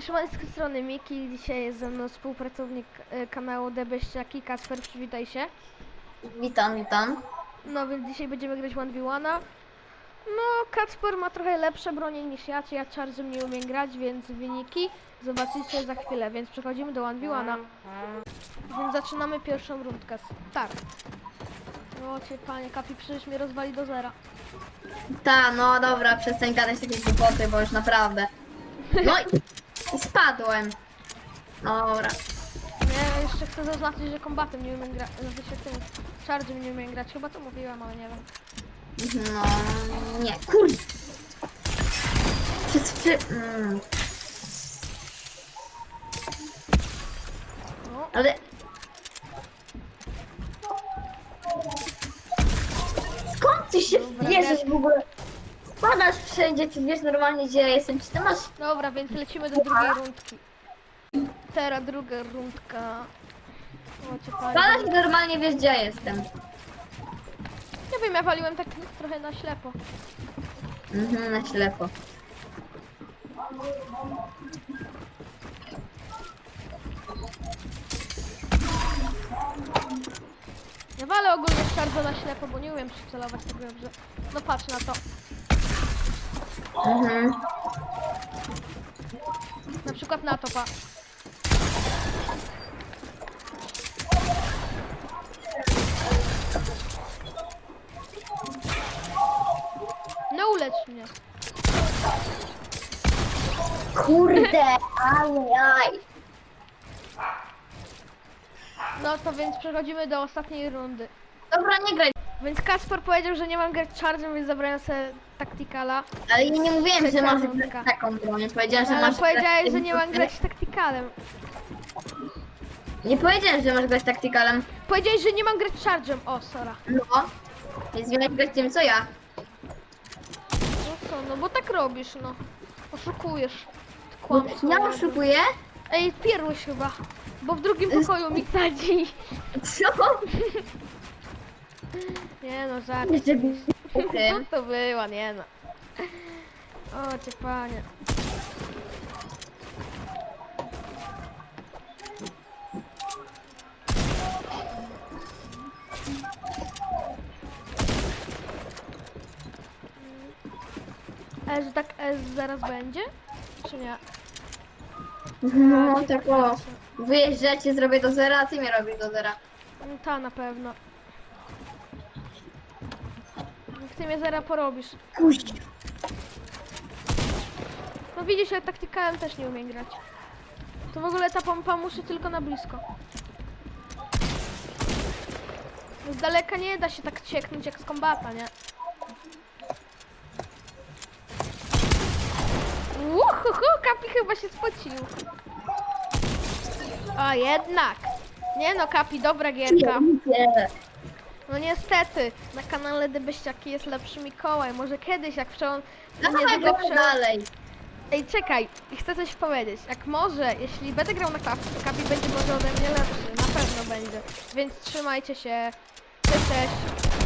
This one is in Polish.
Tej strony Miki, dzisiaj jest ze mną współpracownik e, kanału Debeściaki, Kasper, przywitaj się. Witam, witam. No więc dzisiaj będziemy grać 1v1. No, Kacper ma trochę lepsze bronie niż ja, czy ja Charge'em nie umiem grać, więc wyniki zobaczycie za chwilę, więc przechodzimy do 1v1. Więc zaczynamy pierwszą rundkę. Start. O cię panie, Kapi przecież mnie rozwali do zera. Ta, no dobra, przestań gadać takie głupoty, bo już naprawdę. No i spadłem. Dobra. Nie, jeszcze chcę zaznaczyć, że kombatem nie umiem grać, znaczy się tym Charge'em nie umiem grać, chyba to mówiłam, ale nie wiem. No, nie, kurde. Przez przy... Mm, No, ale... Skąd ty się Dobra, bierzesz w ogóle? Spadasz wszędzie, ty wiesz normalnie gdzie ja jestem, czy ty masz... Dobra, więc lecimy do drugiej rundki. Teraz druga rundka. Spadasz i normalnie wiesz gdzie ja jestem. Nie wiem, ja waliłem tak trochę na ślepo. Mhm, na ślepo. Ja walę ogólnie bardzo na ślepo, bo nie umiem przycelować tak dobrze. No patrz na to. Mhm. Na przykład na to, pa. No ulecz mnie. Kurde, ajaj. No to więc przechodzimy do ostatniej rundy. Dobra, nie graj. Więc Kasper powiedział, że nie mam grać charge'em, więc zabrałem sobie taktikala. Ale ja nie mówiłem, że masz taką broń. Powiedziałem, że Ale masz powiedziałeś, że nie mam grać taktikalem. Nie powiedziałem, że masz grać taktykalem. Powiedziałeś, że nie mam grać charge'em. O, sora. No. Więc miałeś grać tym, co ja. No co, no bo tak robisz, no. Oszukujesz. Ty Kłamstwo. Ja oszukuję? Ej, pierłeś chyba. Bo w drugim pokoju mi sadzi. Co? Nie no, żart. Jeszcze Co to było, nie no. O, cię panie. E, że tak S zaraz będzie? Czy nie? No, tak o. Wyjeżdżacie, zrobię do zera, a ty mnie robisz do zera. Mm, Ta na pewno. Ty mnie zaraz porobisz. Puść. No widzisz, ja taktykałem też nie umiem grać. To w ogóle ta pompa muszę tylko na blisko. Z daleka nie da się tak cieknąć jak z kombata, nie? Uhuhu, Kapi chyba się spocił. A jednak. Nie no, Kapi, dobra gierka. No niestety, na kanale Debeściaki jest lepszy Mikołaj. Może kiedyś, jak przełom... Dawaj będzie go przełom- dalej. Ej, czekaj, i chcę coś powiedzieć. Jak może, jeśli będę grał na klapce, to Kapi będzie może ode mnie lepszy. Na pewno będzie. Więc trzymajcie się. Cześć, cześć.